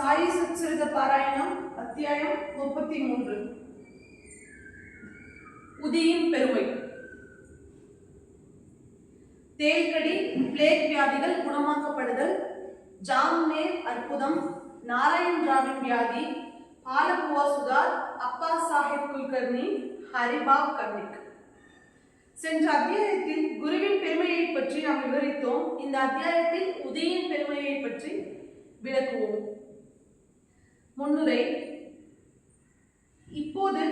சாயி சச்சரித பாராயணம் அத்தியாயம் முப்பத்தி மூன்று உதியின் பெருமை. தேல்கடி பிளேக் வியாதிகள் குணமாக்கப்படுதல் ஜாம்னேர் அற்புதம் நாராயண் ராவின் வியாதி பாலகுவா சுதார் அப்பா சாஹிப் குல்கர்னி ஹரிபாப் கர்னிக் சென்ற அத்தியாயத்தில் குருவின் பெருமையை பற்றி நாம் விவரித்தோம். இந்த அத்தியாயத்தில் உதயின் பெருமையை பற்றி விளக்குவோம். முன்னுரை. இப்போது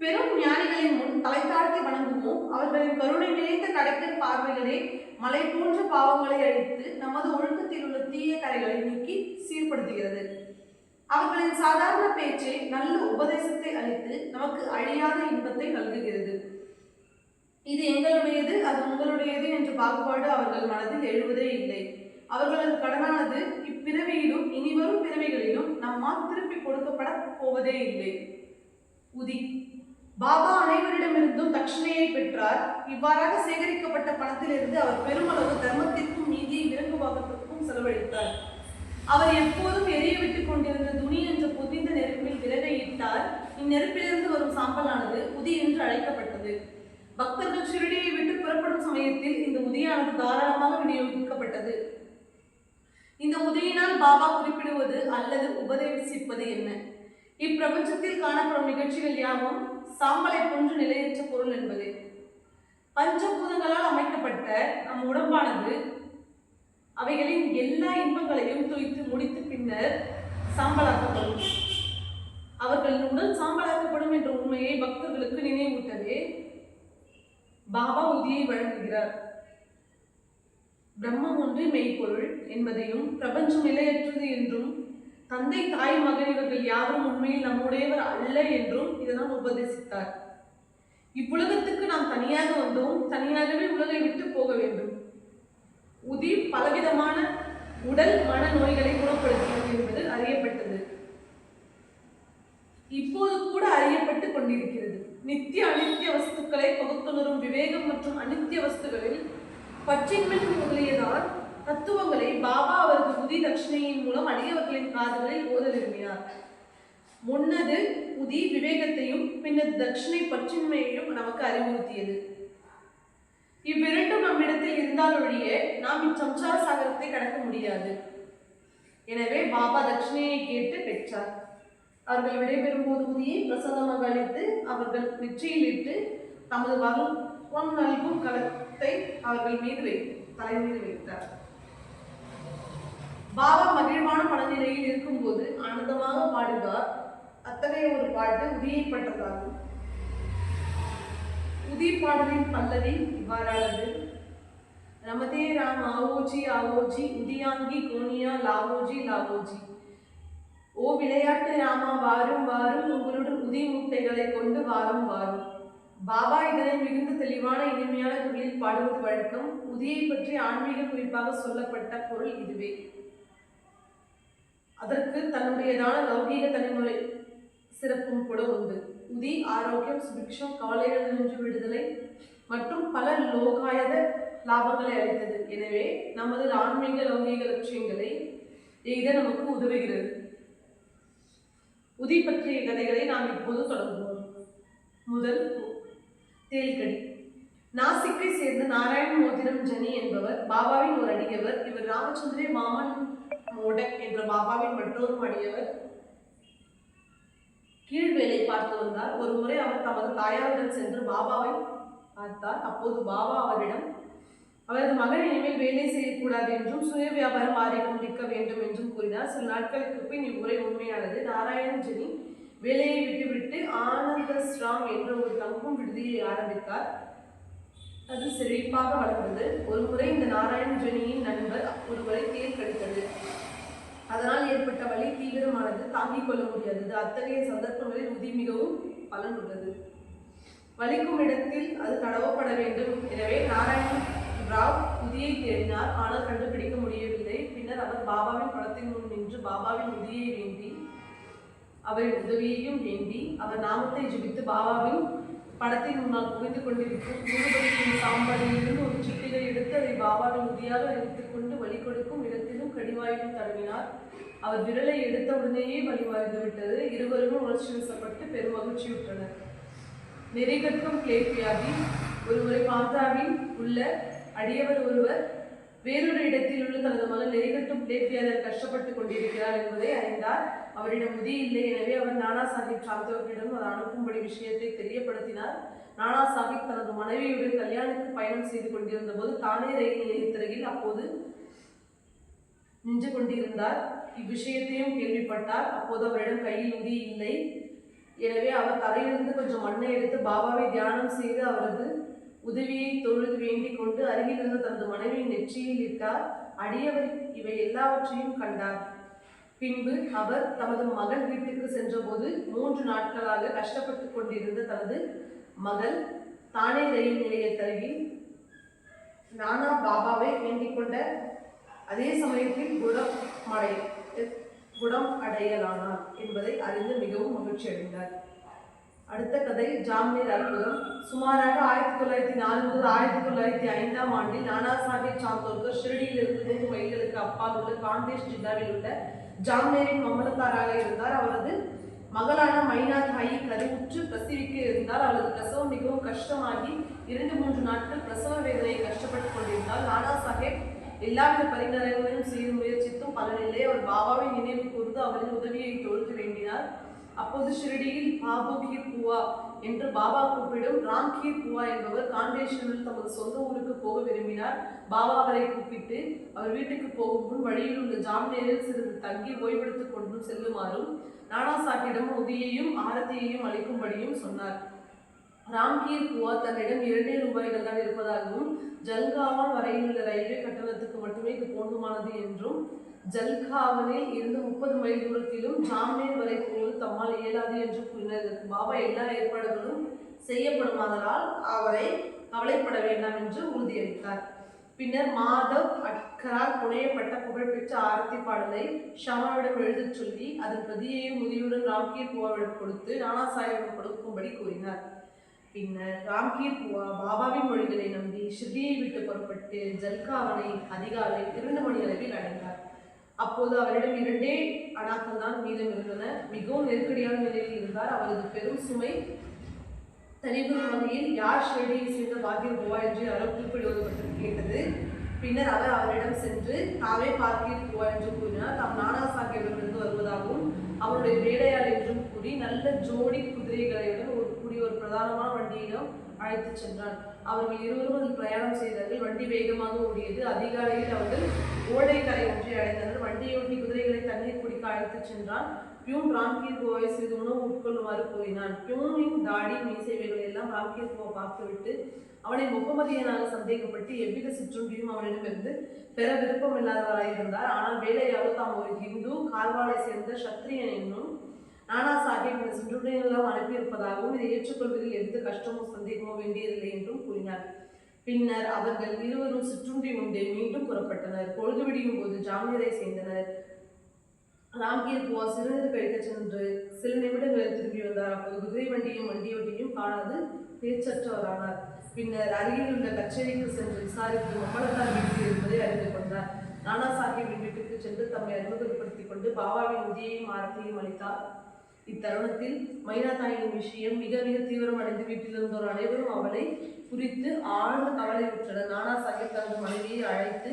பெரும் ஞானிகளின் முன் தலை தாழ்த்தி வணங்குவோம். அவர்களின் கருணை நிறைந்த கடைக்கர் பார்வைகளே மலை போன்ற பாவங்களை அழித்து நமது ஒழுக்கத்தில் உள்ள தீய கரைகளை நீக்கி சீர்படுத்துகிறது. அவர்களின் சாதாரண பேச்சே நல்ல உபதேசத்தை அளித்து நமக்கு அழியாத இன்பத்தை நல்குகிறது. இது எங்களுடையது அது உங்களுடையது என்ற பாகுபாடு அவர்கள் மனதில் எழுவதே இல்லை. அவர்களது கடனானது இப்பிறவியிலும் இனிவரும் பிறவிகளிலும் நம்மால் திருப்பி கொடுக்கப்பட போவதே இல்லை. உதி. பாபா அனைவரிடமிருந்தும் தட்சிணையை பெற்றார். இவ்வாறாக சேகரிக்கப்பட்ட பணத்திலிருந்து அவர் பெருமளவு தர்மத்திற்கும் நீதியை விரும்புவாகத்திற்கும் செலவழித்தார். அவர் எப்போதும் எரிய விட்டுக் கொண்டிருந்த துணி என்ற புதிந்த நெருப்பில் விறகை இட்டார். இந்நெருப்பிலிருந்து வரும் சாம்பலானது உதி என்று அழைக்கப்பட்டது. பக்தர்கள் ஷிரடியை விட்டு புறப்படும் சமயத்தில் இந்த உதியானது தாராளமாக விநியோகிக்கப்பட்டது. இந்த உதவியினால் பாபா குறிப்பிடுவது அல்லது உபதேசிப்பது என்ன? இப்பிரபஞ்சத்தில் காணப்படும் நிகழ்ச்சிகள் யாவும் சாம்பலை போன்று நிலையற்ற பொருள் என்பது. பஞ்சபூதங்களால் அமைக்கப்பட்ட நம் உடம்பானது அவைகளின் எல்லா இன்பங்களையும் துய்த்து முடித்து பின்னர் சாம்பலாக்கப்படும். அவர்களின் உடல் சாம்பலாக்கப்படும் என்ற உண்மையை பக்தர்களுக்கு நினைவூட்டவே பாபா உதியை வழங்குகிறார். பிரம்மம் ஒன்றே மெய்ப்பொருள் என்பதையும் பிரபஞ்சம் நிலையற்றது என்றும் தந்தை தாய் மகன் இவர்கள் யாரும் உண்மையில் நம்முடையவர் அல்ல என்றும் இதனால் உபதேசித்தார். இவ்வுலகத்துக்கு நாம் தனியாக வந்தோம் தனியாகவே உலகை விட்டு போக வேண்டும். உதி பலவிதமான உடல் மன நோய்களை குணப்படுத்துகிறது என்பது அறியப்பட்டது. இப்போது கூட அறியப்பட்டு கொண்டிருக்கிறது. நித்திய அனித்திய வஸ்துக்களை பகுத்துணரும் விவேகம் மற்றும் அனித்திய வஸ்துகளில் பற்றின்மை முதலியதால் தத்துவங்களை பாபா அவரது உதி தட்சிணையின் மூலம் அடியவர்களின் காதுகளில் ஓத விரும்பினார். முன்னது உதி விவேகத்தையும் பின்னர் தட்சிணை பற்றின்மையையும் நமக்கு அறிவுறுத்தியது. இவ்விரண்டும் நம்மிடத்தில் இருந்தாலொழிய நாம் இச்சம்சார சாகரத்தை கடக்க முடியாது. எனவே பாபா தட்சிணையை கேட்டு பெற்றார். அவர்கள் விடைபெறும் போது உதியை பிரசாதமாக அளித்து அவர்கள் நெற்றியிலிட்டு தமது பொன் நல்கும் களத்தை அவர்கள் மீது வைத்து தலை மீது வைத்தார். பாபா மகிழ்வான மனநிலையில் இருக்கும்போது ஆனந்தமாக பாடுவார். அத்தகைய ஒரு பாட்டு உதியை பட்டதாகும் உதி பாடலின் பல்லவி இவ்வாறானது. ரமதே ராம் ஆவோஜி ஆவோஜி உதியாங்கி கோனியா லாவோஜி லாவோஜி. ஓ விளையாட்டு ராமா வாரும் வாரும் உங்களுடன் உதி மூட்டைகளை கொண்டு வாரும் வாரும். பாபா இதனை மிகுந்த தெளிவான இனிமையான குரலில் பாடுவது வழக்கம். உதியை பற்றி ஆன்மீக குறிப்பாக சொல்லப்பட்ட பொருள் இதுவே. அதற்கு தன்னுடையதான லௌகீக தனிமுறை சிறப்பும் கூட உண்டு. உதி ஆரோக்கியம் சுபிக்ஷம் கவலைகள் நின்று விடுதலை மற்றும் பல லோகாயத லாபங்களை அளித்தது. எனவே நமது ஆன்மீக லௌகீக லட்சியங்களை எய்த நமக்கு உதவுகிறது. உதி பற்றிய கதைகளை நாம் இப்போது தொடங்குவோம். முதல் தேல்கடி நாசிக்கை சேர்ந்த நாராயண மோதிரம் ஜனி என்பவர் பாபாவின் ஒரு அடியவர் இவர் ராமச்சந்திரே மாமன் மோடக் என்ற பாபாவின் மற்றொரு அடியவர். கீழ் வேலை பார்த்து வந்தார். ஒரு முறை அவர் தமது தாயாருடன் சென்று பாபாவை பார்த்தார். அப்போது பாபா அவரிடம் அவரது மகன் இனிமேல் வேலை செய்யக்கூடாது என்றும் சுய வியாபாரம் ஆரம்பிக்க வேண்டும் என்றும் கூறினார். சில நாட்களுக்கு பின் இவ்வுரை உண்மையானது. நாராயண் ஜெனி வேலையை விட்டுவிட்டு ஆனந்த ஸ்ராம் என்ற ஒரு தங்கும் விடுதியை ஆரம்பித்தார். அது செழிப்பாக வளர்ந்தது. ஒரு முறை இந்த நாராயண் ஜெனியின் நண்பர் ஒருவரை தேர் கடித்தது அதனால் ஏற்பட்ட வலி தீவிரமானது தாங்கிக் கொள்ள முடியாதது. அத்தகைய சந்தர்ப்பங்களில் உதி மிகவும் பலன் உள்ளது. வலிக்கும் இடத்தில் அது தடவப்பட வேண்டும். எனவே நாராயண் ராவ் உதியை தேடினார். ஆனால் கண்டுபிடிக்க முடியவில்லை. பின்னர் அவர் பாபாவின் படத்தின் முன் நின்று பாபாவின் உதியை வேண்டி அவரின் உதவியையும் வேண்டி அவர் நாமத்தை ஜெபித்து பாபாவின் படத்தின் முன்னால் குவிந்து கொண்டிருக்கும் ஊதுபதியின் சாம்பலிலிருந்து ஒரு சிட்டிகை எடுத்து அதை பாபாவின் உதியாக எடுத்துக் கொண்டு வழி கொடுக்கும் இடத்திலும் கடிவாயிலும் தடவினார் அவர் விரலை எடுத்த உடனேயே வழி விட்டது. இருவரும் உணர்ச்சி வசப்பட்டு பெரும் மகிழ்ச்சியுற்றனர். நெறிகட்டும் பிளேக் வியாதி ஒருவரை உள்ள அடியவர் ஒருவர் வேறொரு இடத்தில் உள்ள தனது மகன் நெறிகட்டும் பிளேப்பியாளர் கஷ்டப்பட்டு கஷ்டப்பட்டுக் கொண்டிருக்கிறார் என்பதை அறிந்தார். அவரிடம் முதி இல்லை. எனவே அவர் நானா சாஹிப் சாந்தோக்கிடம் அதை அனுப்பும்படி விஷயத்தை தெரியப்படுத்தினார். நானா சாஹிப் தனது மனைவியுடன் கல்யாணுக்கு பயணம் செய்து கொண்டிருந்த போது தானே ரயில் நிலையத்திரையில் அப்போது நின்று கொண்டிருந்தார். இவ்விஷயத்தையும் கேள்விப்பட்டார். அப்போது அவரிடம் கையில் உதி இல்லை. எனவே அவர் தரையிலிருந்து கொஞ்சம் மண்ணை எடுத்து பாபாவை தியானம் செய்து அவரது உதவியை தொழுது வேண்டிக் கொண்டு அருகில் இருந்த தனது மனைவியின் நெற்றியில் இட்டார் அடியவர் இவை எல்லாவற்றையும் கண்டார். பின்பு அவர் தமது மகள் வீட்டுக்கு சென்றபோது மூன்று நாட்களாக கஷ்டப்பட்டு கொண்டிருந்த தனது மகள் தானே ரயில் நிலையத்தருகில் நானா பாபாவை வேண்டிக் கொண்ட அதே சமயத்தில் குணம் அடை குணம் அடையலானார் என்பதை அறிந்து மிகவும் மகிழ்ச்சி அடைந்தார் அடுத்த கதை ஜாமீர் அற்புதம். சுமாராக ஆயிரத்தி தொள்ளாயிரத்தி நாலு முதல் ஆயிரத்தி தொள்ளாயிரத்தி ஐந்தாம் ஆண்டில் நானா சாஹிப் சாந்தோர்கர் ஷிரடியில் இருந்து நூறு மைல்களுக்கு அப்பால் உள்ள காண்டேஷ் ஜில்லாவில் உள்ள ஜாம்னேரின் மம்மலத்தாராக இருந்தார். அவரது மகளான மைனா தாயி கருவுற்று பிரசவிக்க இருந்தால் அவளது பிரசவம் மிகவும் கஷ்டமாகி இரண்டு மூன்று நாட்கள் பிரசவ வேதனையை கஷ்டப்பட்டு கொண்டிருந்தால் நானா சாஹேப் எல்லாவித பரிகாரங்களையும் செய்து முயற்சித்தும் பலனில்லை. அவர் பாபாவின் நினைவு கூர்ந்து அவரின் உதவியை தொழுது வேண்டினார். அப்போது ஷிரடியில் பாபுகீர் பூவா என்று பாபா கூப்பிடும் ராம்கீர் பூவா என்பவர் காண்டேஷனில் தமது சொந்த ஊருக்கு போக விரும்பினார். பாபா அவரை கூப்பிட்டு அவர் வீட்டுக்கு போகும் முன் வழியில் உள்ள ஜாம்நேரில் சிறிது தங்கி ஓய்வெடுத்துக் கொண்டும் செல்லுமாறும் நானா சாஹிடம் உதியையும் ஆரத்தியையும் அளிக்கும்படியும் சொன்னார். ராம்கீர் புவா தன்னிடம் இரண்டே ரூபாய்கள் தான் இருப்பதாகவும் ஜல்காவான் வரையில் உள்ள ரயில்வே கட்டணத்துக்கு மட்டுமே இது போதுமானது என்றும் ஜல்காவனில் இருந்து முப்பது மைல் தூரத்திலும் ஜாம்னேர் வரை போவது தம்மால் இயலாது என்று கூறினார். இதற்கு பாபா எல்லா ஏற்பாடுகளும் செய்யப்படும் அதனால் அவரை கவலைப்பட வேண்டாம் என்று உறுதியளித்தார். பின்னர் மாதவ் அட்கரால் புனையப்பட்ட புகழ்பெற்ற ஆரத்தி பாடலை ஷமாவிடம் எழுதச் சொல்லி அதன் பிரதியையும் உதவியுடன் ராம்கீர் பூவாவிடம் கொடுத்து நானா சாஹிபிடம் கொடுக்கும்படி கூறினார். பின்னர் ராம்கீர் பாபாவின் மொழிகளை நம்பி ஷிர்டியை விட்டு புறப்பட்டு ஜல்காவனை அதிகாலை இரண்டு மணி அளவில் அடைந்தார். அப்போது அவரிடம் இரண்டே அணாக்கள் தான் மீதம் இருந்தன மிகவும் நெருக்கடியான நிலையில் இருந்தார். அவரது பெரும் சுமை தனிபுர வகையில் யார் ஷிரடியை சேர்ந்த பாக்கியர் கோவா என்று யாரோ குறிப்பிடுவது பற்றி கேட்டது. பின்னர் அவர் அவரிடம் சென்று தாமே பார்க்கீர் பூவா என்று கூறினார். தாம் நானா சாஹிபிடமிருந்து வருவதாகவும் அவருடைய வேலையாள் என்றும் கூறி நல்ல ஜோடி குதிரைகளையுடன் ஒரு கூடிய ஒரு பிரதானமான வண்டியிடம் அழைத்து சென்றான். அவர்கள் இருவரும் அதில் பிரயாணம் செய்தார்கள். வண்டி வேகமாக ஓடியது. அதிகாலையில் அவர்கள் ஓடைக்கரை ஒன்றை அடைந்தார்கள் வண்டியொட்டி குதிரைகளை தண்ணீர் குடிக்க அழைத்துச் சென்றான். பியூன் ராம்கீர் கோவை சிறிது உணவு உட்கொள்ளுமாறு கூறினான். பியூனின் தாடி மீசைவைகளை எல்லாம் ராம்கீர் கோவை பார்த்துவிட்டு அவனை முகமதியனாக சந்தேகப்பட்டு எவ்வித சிற்றுண்டியும் அவனிடமிருந்து பெற விருப்பம் இல்லாதவராய் இருந்தார் ஆனால் வேலையாக தாம் ஒரு ஹிந்து கால்வாலை சேர்ந்த சத்திரியன் என்னும் நானா சாஹிப் இந்த சுற்றுப்பயணம் அனுப்பியிருப்பதாகவும் இதை ஏற்றுக்கொள்வதில் எந்த கஷ்டமோ சந்தேகமோ வேண்டியதில்லை என்றும் கூறினார். பின்னர் அவர்கள் இருவரும் சிற்றுண்டி உண்டே மீண்டும் புறப்பட்டனர். பொழுது விடியும் போது ஜாமீரை சேர்ந்தனர். ராம்கீர் புவா சிறுநீர் கழிக்க சென்று சில நிமிடங்களில் திரும்பி வந்தார். அப்போது குதிரை வண்டியும் வண்டியோட்டியும் காணாது பேச்சற்றவரானார். பின்னர் அருகில் உள்ள கச்சேரிக்கு சென்று விசாரித்து மம்மலத்தார் வீட்டில் இருப்பதை அறிந்து கொண்டார். நானா சாஹிப்பின் வீட்டுக்கு சென்று தம்மை அறிமுகப்படுத்திக் கொண்டு பாபாவின் உதவியையும் ஆரத்தியையும் அளித்தார். இத்தருணத்தில் மைனாதாயின் விஷயம் மிக மிக தீவிரமடைந்து வீட்டில் இருந்தோர் அனைவரும் அவளை குறித்து ஆழ்ந்த கவலையுற்றனர் நானா சாஹிப் தனது மனைவியை அழைத்து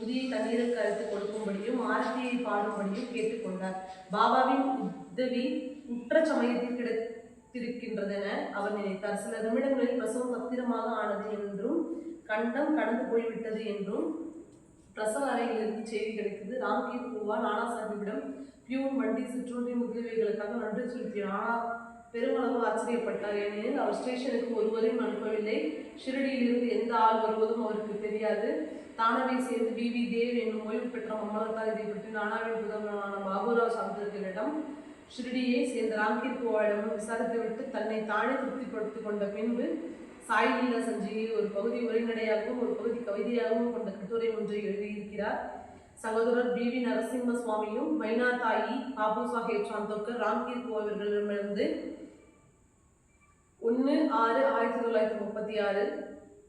உதியை தண்ணீருக்கு அழைத்து கொடுக்கும்படியும் ஆரத்தியை பாடும்படியும் கேட்டுக்கொண்டார். பாபாவின் உதவி உற்ற சமயத்தில் கிடைத்திருக்கின்றதென அவர் நினைத்தார். சில நிமிடங்களில் பிரசவம் பத்திரமாக ஆனது என்றும் கண்டம் கடந்து போய்விட்டது என்றும் பிரசவ அறையிலிருந்து செய்தி கிடைத்தது. ராம்கீர் பூவா நானா சாஹிப்பிடம் பியூன் வண்டி சிற்றுண்டி முதலியவைகளுக்காக நன்றி செலுத்தினார் ஆனால் பெருமளவு ஆச்சரியப்பட்டார். ஏனெனில் அவர் ஸ்டேஷனுக்கு ஒருவரையும் அனுப்பவில்லை. ஷிரடியிலிருந்து எந்த ஆள் வருவதும் அவருக்கு தெரியாது. தானவை சேர்ந்து வி. வி. தேவ் என்னும் ஓய்வு பெற்ற மம்மலத்தார் இதை பற்றி நானாவின் புதல்வனான பாபுராவ் சாந்தர்களிடம் ஷிரடியை சேர்ந்த ராம்கீர் பூவாவிடமும் விசாரித்துவிட்டு தன்னை தானே திருப்திப்படுத்திக் கொண்ட பின்பு சாய்லீலா சஞ்சியை ஒரு பகுதி உரைநடையாகவும் ஒரு பகுதி கவிதையாகவும் கொண்ட கட்டுரை ஒன்றை எழுதியிருக்கிறார். சகோதரர் பி வி நரசிம்ம சுவாமியும் மைனாதாயி பாபு சாஹேப் சாந்தோக்கர் ராம்கீர் கோவில்களிடமிருந்து ஒன்று ஆறு ஆயிரத்தி தொள்ளாயிரத்தி முப்பத்தி ஆறு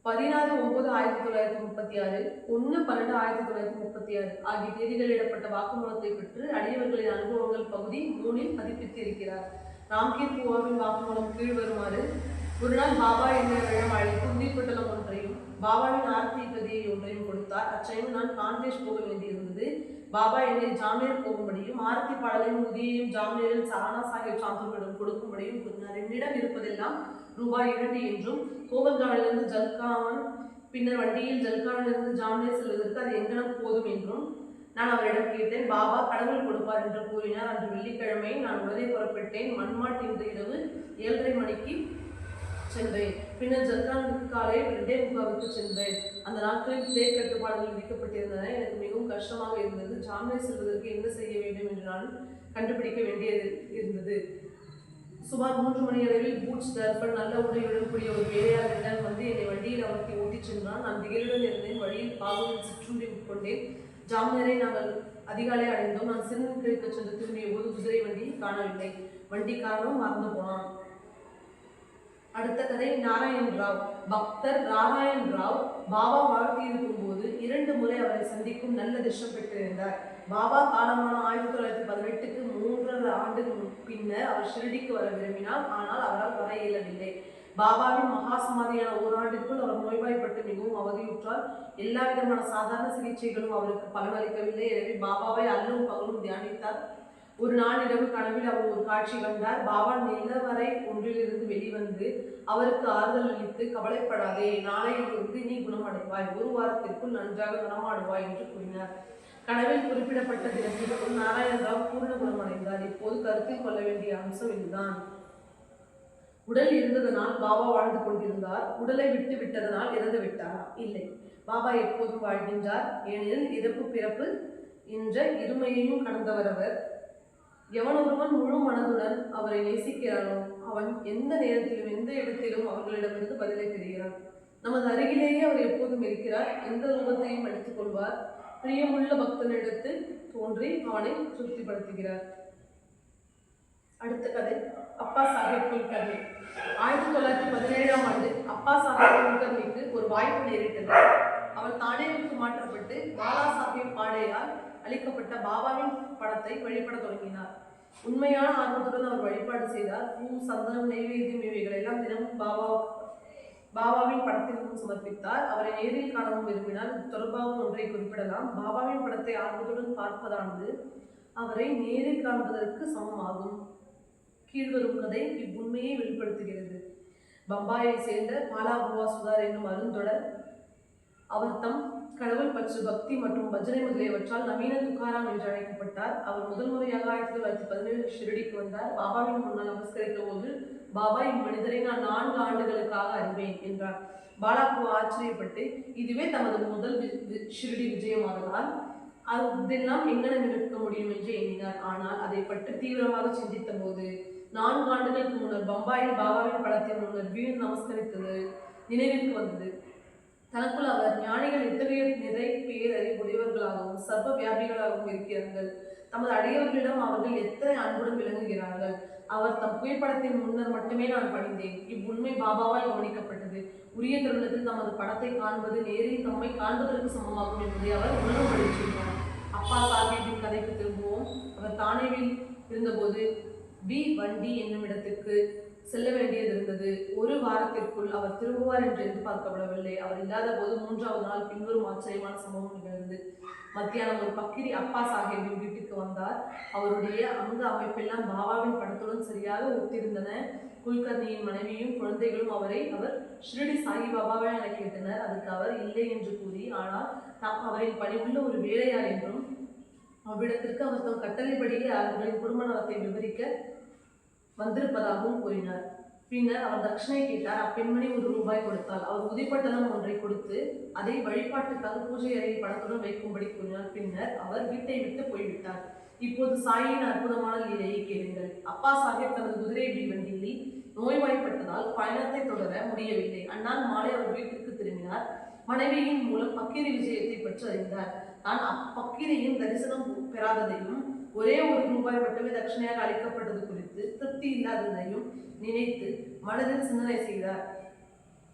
பதினாறு ஒன்பது ஆயிரத்தி தொள்ளாயிரத்தி முப்பத்தி ஆறு ஒன்று பன்னெண்டு ஆயிரத்தி தொள்ளாயிரத்தி முப்பத்தி ஆறு ஆகிய தேதிகளிடப்பட்ட வாக்குமூலத்தை பெற்று அடியவர்களின் அனுபவங்கள் பகுதி மூணில் பதிப்பித்து இருக்கிறார் ராம்கீர் கோவின் வாக்குமூலம் கீழ் வருமாறு ஒரு நாள் பாபா என்ற இடம் அழைத்து உதிர்பட்டலம் ஒன்றை பாபாவின் ஆர்த்தி பதியை ஒன்றையும் கொடுத்தார். அச்சயம் நான் காந்தேஷ் போக வேண்டியிருந்தது. பாபா என்னை ஜாமியர் போகும்படியும் ஆரத்தி பாடலையும் உதியையும் ஜாமியரில் சரணா சாஹிப் சாந்தோர்களிடம் கொடுக்கும்படியும் கூறினார். என்னிடம் இருப்பதெல்லாம் ரூபாய் இரண்டு என்றும் கோபங்காவிலிருந்து ஜல்காவன் பின்னர் வண்டியில் ஜல்காவிலிருந்து ஜாமியர் செல்வதற்கு அது எங்கனம் போதும் என்றும் நான் அவரிடம் கேட்டேன். பாபா கடவுள் கொடுப்பார் என்று கூறினார். அன்று வெள்ளிக்கிழமை நான் உடனே புறப்பட்டேன். மண்மாட் இன்று இரவு ஏழரை மணிக்கு சென்றேன் பின்னர் ஜல்கானுக்கு காலை ரெண்டே முகாவுக்கு சென்றேன் அந்த நாட்களில் பிளே கட்டுப்பாடுகள் விதிக்கப்பட்டிருந்தன. எனக்கு மிகவும் கஷ்டமாக இருந்தது. ஜாமியர் செல்வதற்கு என்ன செய்ய வேண்டும் என்று நான் கண்டுபிடிக்க வேண்டியது இருந்தது. சுமார் மூன்று மணி அளவில் பூட்ஸ் தர்பன் நல்ல உடையுடன் கூடிய ஒரு வேலையாளர் வந்து என்னை வண்டியில் அமர்த்தி ஓட்டிச் சென்றான். நான் திகிலுடன் இருந்தேன். வழியில் பாகுவில் சிற்றுண்டி உட்கொண்டேன். ஜாமீனரை நாங்கள் அதிகாலை அடைந்தோம். நான் சிறுநீர் கிழக்கு சென்று திரும்பிய போது குதிரை வண்டி காணவில்லை. வண்டிக்காரனும் மறந்து போனான். அடுத்த கதை நாராயண் ராவ். பக்தர் நாராயண் ராவ் பாபா வாழ்த்தியிருக்கும் போது இரண்டு முறை அவரை சந்திக்கும் நல்ல திஷ்டம் பெற்றிருந்தார். பாபா காலமான ஆயிரத்தி தொள்ளாயிரத்தி பதினெட்டுக்கு மூன்றரை ஆண்டு பின்னர் அவர் ஷிரடிக்கு வர விரும்பினார். ஆனால் அவரால் வர இயலவில்லை. பாபாவின் மகா சமாதியான ஓராண்டிற்குள் அவர் நோய்வாய்ப்பட்டு மிகவும் அவதியுற்றார். எல்லா விதமான சாதாரண சிகிச்சைகளும் அவருக்கு பலனளிக்கவில்லை. எனவே பாபாவை அல்லும் பகலும் தியானித்தார். ஒரு நாள் இரவு கனவில் அவர் ஒரு காட்சி கண்டார். பாபா நிலவரை ஒன்றிலிருந்து வெளிவந்து அவருக்கு ஆறுதல் அளித்து கவலைப்படாதே நாளையிலிருந்து நீ குணமடைவாய். ஒரு வாரத்திற்குள் நன்றாக குணமாடுவாய் என்று கூறினார். கனவில் குறிப்பிடப்பட்ட தினத்திற்குள் நாராயண ராவ் பூர்ண குணமடைந்தார். இப்போது கருத்தில் கொள்ள வேண்டிய அம்சம் இதுதான். உடல் இருந்ததனால் பாபா வாழ்ந்து கொண்டிருந்தார். உடலை விட்டு விட்டதனால் இறந்து விட்டாரா? இல்லை. பாபா எப்போதும் வாழ்கின்றார். ஏனெனில் இறப்பு பிறப்பு என்ற இருமையையும் கடந்தவர் அவர். எவனொருவன் முழு மனதுடன் அவரை நேசிக்கிறானோ அவன் எந்த நேரத்திலும் எந்த இடத்திலும் அவர்களிடமிருந்து பதிலை பெறுகிறான். நமது அருகிலேயே அவர் எப்போதும் இருக்கிறார். எந்த ரூபத்தையும் எடுத்துக் கொள்வார். பிரியமுள்ள பக்தனிடத்து தோன்றி அவனை திருப்திப்படுத்துகிறார். அடுத்த கதை. அப்பா சாஹேப் குல்கர்னி ஆயிரத்தி தொள்ளாயிரத்தி பதினேழாம் ஆண்டு அப்பா சாஹேப் குல்கர்னிக்கு ஒரு வாய்ப்பு நேரிட்டது. அவர் தானேவுக்கு மாற்றப்பட்டு பாலா சாஹேப் பாடையால் அளிக்கப்பட்ட பாபாவின் படத்தை வழிபட தொடங்கினார். உண்மையான ஆர்வத்துடன் அவர் வழிபாடு செய்தார். பூ சந்தனம் நெய்வேத்தியம் இவைகள் எல்லாம் தினமும் பாபா பாபாவின் படத்திற்கும் சமர்ப்பித்தார். அவரை நேரில் காணவும் விரும்பினால் தொடர்பாகவும் ஒன்றை குறிப்பிடலாம். பாபாவின் படத்தை ஆர்வத்துடன் பார்ப்பதானது அவரை நேரில் காண்பதற்கு சமமாகும். கீழ்வரும் கதை இவ்வுண்மையை வெளிப்படுத்துகிறது. பம்பாயை சேர்ந்த பாலாபுவா சுதார் என்னும் அருந்தொடர் அவர் தம் கடவுள் பற்று பக்தி மற்றும் பஜனை முதலியவற்றால் நவீன துக்காராம் என்று அழைக்கப்பட்டார். அவர் முதல் முறையாக ஆயிரத்தி தொள்ளாயிரத்தி பதினேழு ஷிரடிக்கு வந்தார். பாபாவின் முன்னால் நமஸ்கரித்த போது பாபா இம்மனிதரை நான் நான்கு ஆண்டுகளுக்காக அறிவேன் என்றார். பாலாபு ஆச்சரியப்பட்டு இதுவே தமது முதல் வி- ஷிரடி விஜயமாதலால் அதெல்லாம் எங்கனம் இருக்க முடியும் என்று எண்ணினார். ஆனால் அதை பற்றி தீவிரமாக சிந்தித்த போது நான்கு ஆண்டுகளுக்கு முன்னர் பம்பாயில் பாபாவின் படத்தின் முன்னர் வீண் நமஸ்கரித்தது நினைவிற்கு வந்தது. தனக்குள் அவர் ஞானிகள் இத்தகைய நிறை பேரறிவுடையவர்களாகவும் சர்வ வியாபிகளாகவும் இருக்கிறார்கள். தமது அடியவர்களிடம் அவர்கள் எத்தனை அன்புடன் விளங்குகிறார்கள். அவர் தம் புகைப்படத்தின் முன்னர் மட்டுமே நான் பணிந்தேன் இவ்வுண்மை பாபாவால் கவனிக்கப்பட்டது. உரிய தருணத்தில் தமது படத்தை காண்பது நேரில் தம்மை காண்பதற்கு சமமாகும் என்பதை அவர் உணர்வுபடுத்தியுள்ளார் அப்பா சாஹேபின் கதைக்கு திரும்புவோம். அவர் தானேவில் இருந்தபோது பி வண்டி என்னும் இடத்திற்கு செல்ல வேண்டியது இருந்தது. ஒரு வாரத்திற்குள் அவர் திரும்புவார் என்று எதிர்பார்க்கப்படவில்லை. அவர் இல்லாத போது மூன்றாவது நாள் பின்வரும் ஆச்சரியமான சம்பவம் நிகழ்ந்தது. மத்தியானம் ஒரு பக்கிரி அப்பா சாஹேபின் வீட்டுக்கு வந்தார். அவருடைய அங்க அமைப்பெல்லாம் பாபாவின் படத்துடன் சரியாக ஒத்திருந்தன. குல்கர்னியின் மனைவியும் குழந்தைகளும் அவரை அவர் ஷிரடி சாயி பாபாவை என கேட்டனர். அதுக்கு அவர் இல்லை என்று கூறி ஆனால் தாம் அவரின் பணிவுள்ள ஒரு வேலையார் என்றும் அவ்விடத்திற்கு அவர் தம் கட்டளைப்படியே அவர்களின் குடும்ப நலத்தை விவரிக்க வந்திருப்பதாகவும் கூறினார். பின்னர் அவர் தட்சணை கேட்டார் அப்பெண்மணி ஒரு ரூபாய் கொடுத்தால் அவர் உதிப்பட்டலம் ஒன்றை கொடுத்து அதை வழிபாட்டுக்காக பூஜை அறையில் படத்துடன் வைக்கும்படி கூறினார். பின்னர் அவர் வீட்டை விட்டு போய்விட்டார். இப்போது சாயின் அற்புதமான லீலையை கேளுங்கள். அப்பா சாஹேப் தனது குதிரை வண்டியில் நோய்வாய்ப்பட்டதால் பயணத்தை தொடர முடியவில்லை. அண்ணால் மாலை அவர் வீட்டிற்கு திரும்பினார். மனைவியின் மூலம் பக்கீரி விஜயத்தை பற்றி அறிந்தார். தான் அப்பக்கீரியின் தரிசனம் பெறாததையும் ஒரே ஒரு ரூபாய் மட்டுமே தட்சணையாக அளிக்கப்பட்டது குறித்து திருப்தி இல்லாததையும் நினைத்து மனதில் சிந்தனை செய்தார்.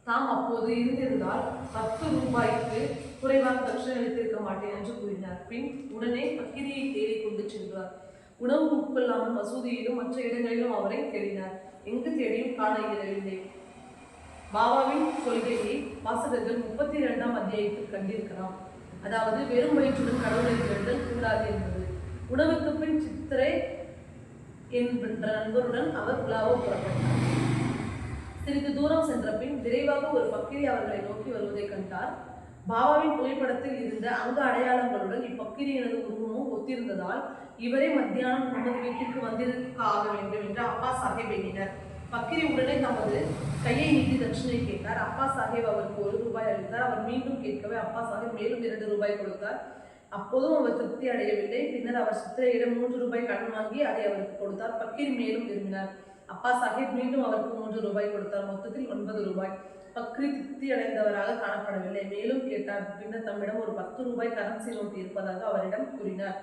தாம் அப்போது இருந்திருந்தால் பத்து ரூபாய்க்கு குறைவாக தட்சணை அளித்திருக்க மாட்டேன் என்று கூறினார். பின் உடனே பக்கிரியை தேடி கொண்டு சென்றார். உணவு உட்கொள்ளாமல் மசூதியிலும் மற்ற இடங்களிலும் அவரை தேடினார். எங்கு தேடியும் காண இயலவில்லை. பாபாவின் கொள்கையை வாசகர்கள் முப்பத்தி இரண்டாம் அத்தியாயத்தில் கண்டிருக்கலாம். அதாவது வெறும் வயிற்றுடன் கடவுளை தேடுதல் கூடாது என்பது. உணவுக்கு பின் சித்திரை என்கின்ற நண்பருடன் அவர் உலாவோ புறப்பட்டார். சிறிது தூரம் சென்ற பின் விரைவாக ஒரு பக்கிரி அவர்களை நோக்கி வருவதைக் கண்டார். பாபாவின் புகைப்படத்தில் இருந்த அங்க அடையாளங்களுடன் இப்பக்கிரியினது உருவமும் ஒத்திருந்ததால் இவரே மத்தியானம் நமது வீட்டிற்கு வந்திருக்க ஆக வேண்டும் என்று அப்பா சாஹேப் எண்ணினர். பக்கிரி உடனே தமது கையை நீட்டி தட்சிணை கேட்டார். அப்பா சாஹேப் அவருக்கு ஒரு ரூபாய் அளித்தார். அவர் மீண்டும் கேட்கவே அப்பா சாஹேப் மேலும் இரண்டு ரூபாய் கொடுத்தார். அப்போதும் அவர் திருப்தி அடையவில்லை. பின்னர் அவர் சித்திரையிடம் மூன்று ரூபாய் கடன் வாங்கி அதை அவருக்கு கொடுத்தார். பக்கீர் மேலும் விரும்பினார் அப்பா சாஹிப் மீண்டும் அவருக்கு மூன்று ரூபாய் கொடுத்தார். மொத்தத்தில் ஒன்பது ரூபாய். பக்ரி திருப்தி அடைந்தவராக காணப்படவில்லை. மேலும் கேட்டார். பின்னர் தம்மிடம் ஒரு பத்து ரூபாய் கரன்சி நோட்டு இருப்பதாக அவரிடம் கூறினார்.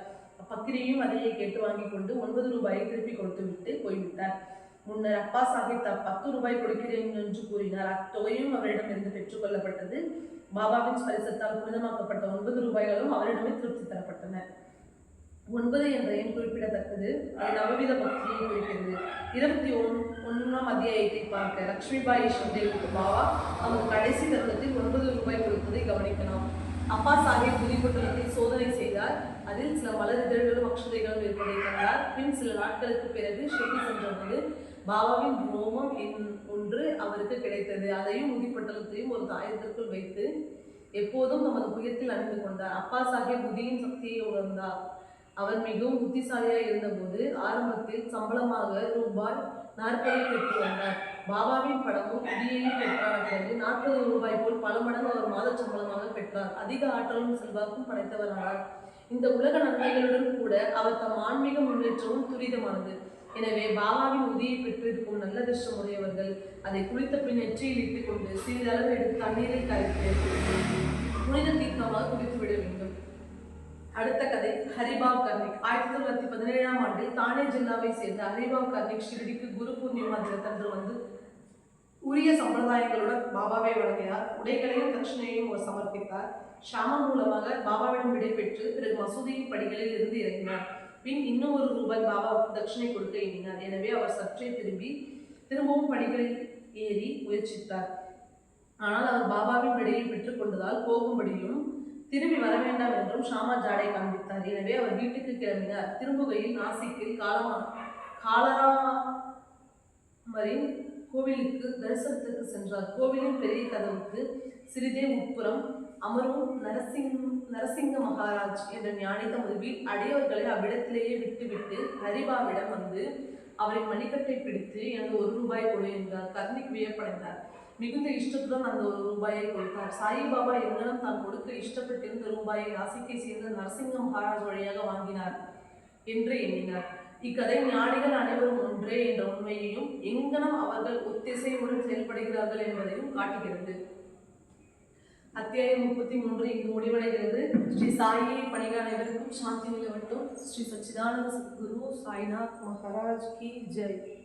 பக்ரியும் அதையே கேட்டு வாங்கி கொண்டு ஒன்பது ரூபாயை திருப்பி கொடுத்து விட்டு போய்விட்டார். முன்னர் அப்பா சாஹிப் பத்து ரூபாய் கொடுக்கிறேன் என்று கூறினார். அத்தொகையும் அவரிடமிருந்து பெற்றுக்கொள்ளப்பட்டது பாபாவின் ஸ்பரிசத்தால் புனிதமாக்கப்பட்ட ஒன்பது ரூபாய்களும் அவரிடமே திருப்தி தரப்பட்டன. ஒன்பது என்ற எண் குறிப்பிடத்தக்கது. அது நவவித பக்தியை குறிக்கிறது. இருபத்தி ஒன் ஒன்றாம் அத்தியாயத்தை பார்க்க லக்ஷ்மிபாய் ஷிண்டேவுக்கு பாபா அவர் கடைசி தருணத்தில் ஒன்பது ரூபாய் கொடுப்பதை கவனிக்கலாம். அப்பா சாஹிப் புதிப்பட்டணத்தில் சோதனை செய்தார். அதில் சில மலர் இதழ்களும் அக்ஷதைகளும் இருப்பதை கண்டார். பின் சில நாட்களுக்கு பிறகு ஷெட்டி சென்றபோது பாபாவின் ரோமம் என் ஒன்று அவருக்கு கிடைத்தது. அதையும் உதிப்பட்டலத்தையும் ஒரு தாயத்திற்குள் வைத்து எப்போதும் தமது புயத்தில் அணிந்து கொண்டார். அப்பா சாஹேப் புதியின் சக்தியை உணர்ந்தார். அவர் மிகவும் புத்திசாலியாக இருந்தபோது ஆரம்பத்தில் சம்பளமாக ரூபாய் நாற்பதை பெற்று வந்தார். பாபாவின் படமும் புதியையும் பெற்றார். பிறகு நாற்பது ரூபாய் போல் பல மடங்கு அவர் மாத சம்பளமாக பெற்றார். அதிக ஆற்றலும் செல்வாக்கும் படைத்தவரானார். இந்த உலக நன்மைகளுடன் கூட அவர் தம் ஆன்மீக முன்னேற்றமும் துரிதமானது. எனவே பாபாவின் உதியை பெற்றிருக்கும் நல்ல திருஷ்டம் உடையவர்கள் அதை குளித்த பின் நெற்றியில் இட்டுக் கொண்டு சிறிதளவு எடுத்து தண்ணீரில் கரைத்து புனித தீர்க்கமாக குளித்து விட வேண்டும். அடுத்த கதை ஹரிபாப் கர்ணிக். ஆயிரத்தி தொள்ளாயிரத்தி பதினேழாம் ஆண்டில் தானே ஜில்லாவை சேர்ந்த ஹரிபாப் கர்ணிக் ஷிரடிக்கு குரு பூர்ணிமா தினத்தன்று வந்து உரிய சம்பிரதாயங்களுடன் பாபாவை வழங்கினார். உடைகளையும் தட்சிணையையும் அவர் சமர்ப்பித்தார். ஷாமம் மூலமாக பாபாவிடம் விடைபெற்று பிறகு மசூதியின் படிகளில் இருந்து இறங்கினார். பின் இன்னும் ஒரு ரூபாய் பாபாவுக்கு தட்சிணை கொடுக்க எண்ணினார். எனவே அவர் சற்றே திரும்பி திரும்பவும் படிகளில் ஏறி முயற்சித்தார். ஆனால் அவர் பாபாவின் விடையை பெற்றுக்கொண்டதால் போகும்படியும் திரும்பி வர வேண்டாம் என்றும் ஷாமா ஜாடை காண்பித்தார். எனவே அவர் வீட்டுக்கு கிளம்பினார். திரும்புகையில் நாசிக்கில் காலமா காலராமரின் கோவிலுக்கு தரிசனத்துக்கு சென்றார். கோவிலின் பெரிய கதவுக்கு சிறிதே உட்புறம் அமரும் நரசிங் நரசிங்க மகாராஜ் என்ற ஞானி தமது வீட் அடையவர்களை அவ்விடத்திலேயே விட்டுவிட்டு ஹரிபாவிடம் வந்து அவரின் மணிக்கட்டை பிடித்து எனக்கு ஒரு ரூபாய் கொடு என்றார். கர்ணிக் வியப்படைந்தார். மிகுந்த இஷ்டத்துடன் அந்த ஒரு ரூபாயை கொடுத்தார். சாயிபாபா என்னிடம் தான் கொடுக்க இஷ்டப்பட்டிருந்த ரூபாயை ராசிக்கை சேர்ந்த நரசிங்க மகாராஜ் வழியாக வாங்கினார் என்று எண்ணினார். இக்கதை ஞானிகள் அனைவரும் ஒன்றே என்ற உண்மையையும் எங்கனம் அவர்கள் ஒத்திசைவுடன் செயல்படுகிறார்கள் என்பதையும் காட்டுகிறது. அத்தியாயம் முப்பத்தி மூன்று இங்கு முடிவடைகிறது. ஸ்ரீ சாயியை பணிக அனைவருக்கும் சாந்தி நிலவட்டும். ஸ்ரீ சச்சிதானந்த சத்குரு சாய்நாத் மகாராஜ் கி. ஜெய்.